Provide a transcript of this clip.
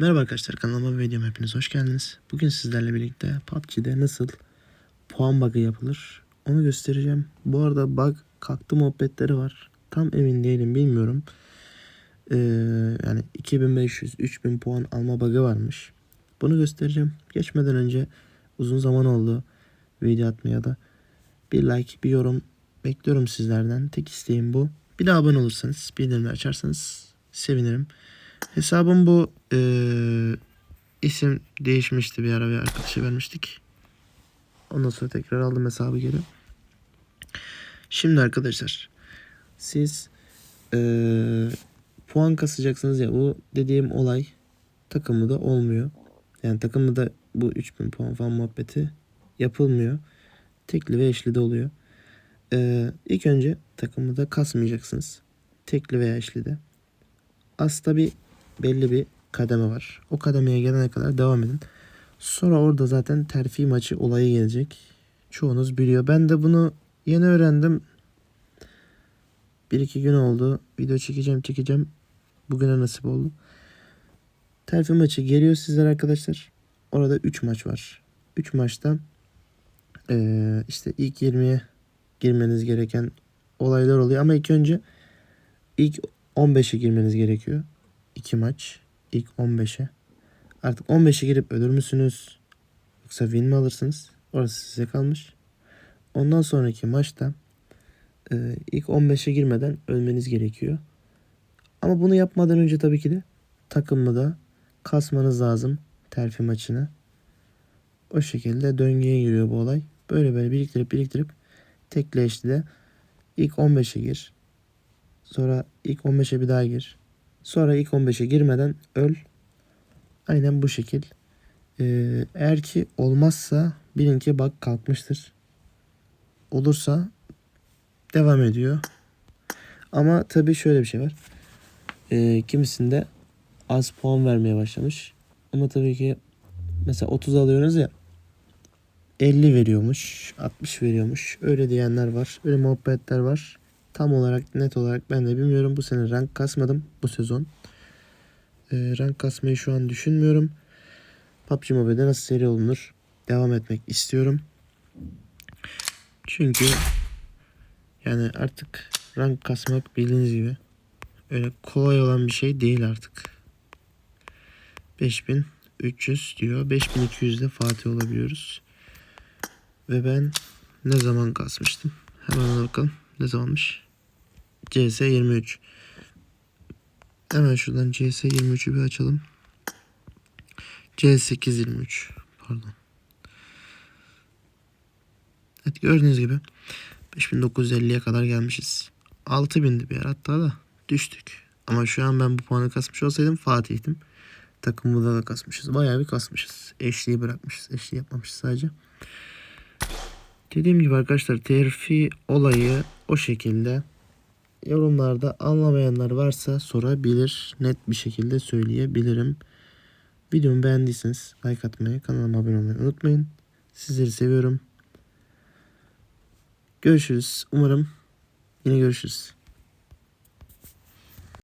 Merhaba arkadaşlar kanalıma ve videoma hepiniz hoş geldiniz. Bugün sizlerle birlikte PUBG'de nasıl puan bug'ı yapılır onu göstereceğim. Bu arada bug kalktı muhabbetleri var. Tam emin değilim bilmiyorum. Ee, yani 2500-3000 puan alma bug'ı varmış. Bunu göstereceğim. Geçmeden önce uzun zaman oldu video atmaya da. Bir like, bir yorum bekliyorum sizlerden. Tek isteğim bu. Bir de abone olursanız, bildirimleri açarsanız sevinirim. Hesabım bu. Ee, isim değişmişti bir ara bir arkadaşa vermiştik. Ondan sonra tekrar aldım hesabı geri. Şimdi arkadaşlar siz ee, puan kasacaksınız ya bu dediğim olay takımı da olmuyor. Yani takımı da bu 3000 puan falan muhabbeti yapılmıyor. Tekli ve eşli de oluyor. Ee, ilk önce takımı da kasmayacaksınız. Tekli veya eşli de. Aslında bir belli bir kademe var. O kademeye gelene kadar devam edin. Sonra orada zaten terfi maçı olayı gelecek. Çoğunuz biliyor. Ben de bunu yeni öğrendim. Bir iki gün oldu. Video çekeceğim çekeceğim. Bugüne nasip oldu. Terfi maçı geliyor sizler arkadaşlar. Orada 3 maç var. 3 maçta eee, işte ilk 20'ye girmeniz gereken olaylar oluyor. Ama ilk önce ilk 15'e girmeniz gerekiyor. 2 maç. ilk 15'e. Artık 15'e girip ölür müsünüz? Yoksa win mi alırsınız? Orası size kalmış. Ondan sonraki maçta e, ilk 15'e girmeden ölmeniz gerekiyor. Ama bunu yapmadan önce tabii ki de takımı da kasmanız lazım terfi maçını. O şekilde döngüye giriyor bu olay. Böyle böyle biriktirip biriktirip tekle eşli de ilk 15'e gir. Sonra ilk 15'e bir daha gir. Sonra ilk 15'e girmeden öl. Aynen bu şekil. Ee, eğer ki olmazsa bilin ki bak kalkmıştır. Olursa devam ediyor. Ama tabii şöyle bir şey var. Ee, kimisinde az puan vermeye başlamış. Ama tabii ki mesela 30 alıyorsunuz ya 50 veriyormuş, 60 veriyormuş. Öyle diyenler var. Öyle muhabbetler var. Tam olarak net olarak ben de bilmiyorum. Bu sene rank kasmadım bu sezon. Ee, rank kasmayı şu an düşünmüyorum. PUBG Mobile'de nasıl seri olunur devam etmek istiyorum. Çünkü yani artık rank kasmak bildiğiniz gibi öyle kolay olan bir şey değil artık. 5300 diyor. 5200 de Fatih olabiliyoruz. Ve ben ne zaman kasmıştım? Hemen bakalım. Ne zamanmış? CS 23. Hemen şuradan CS 23'ü bir açalım. C8 23. Pardon. Evet gördüğünüz gibi 5950'ye kadar gelmişiz. 6000'di bir yer hatta da düştük. Ama şu an ben bu puanı kasmış olsaydım Fatih'tim. Takımımızda da kasmışız. Bayağı bir kasmışız. Eşliği bırakmışız. Eşliği yapmamışız sadece. Dediğim gibi arkadaşlar terfi olayı o şekilde. Yorumlarda anlamayanlar varsa sorabilir. Net bir şekilde söyleyebilirim. Videomu beğendiyseniz like atmayı, kanalıma abone olmayı unutmayın. Sizleri seviyorum. Görüşürüz. Umarım yine görüşürüz.